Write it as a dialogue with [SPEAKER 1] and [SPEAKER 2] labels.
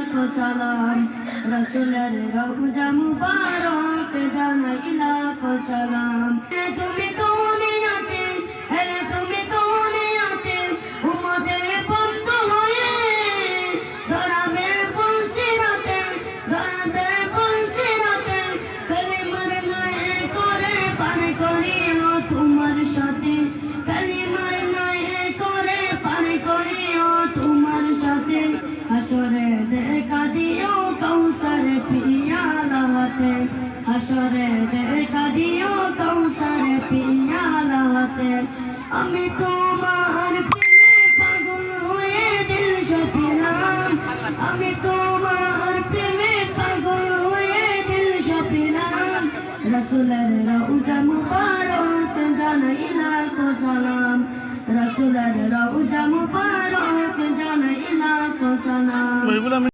[SPEAKER 1] লাখো সালাম রসুলের রওজা মুবারক জানাই লাখো সালাম। হে তুমি দুনিয়াতে, হে তুমি দুনিয়াতে উম্মতের বন্ধু হয়ে ধরাবে বলছিরাতে ধরাবে বলছিরাতে কালিমার নয় করে পার করিও রাতে হাসরে দেখা দিও কৌসার পিয়া রাতে আমি তোমার প্রেমে পাগল হয়ে দিল সপিলাম আমি তোমার প্রেমে পাগল হয়ে দিল সপিলাম রসুলের রৌজা মুবারক জানাইলা তো সালাম। রসুলের রৌজা মুবারক জানাইলা তো সালাম।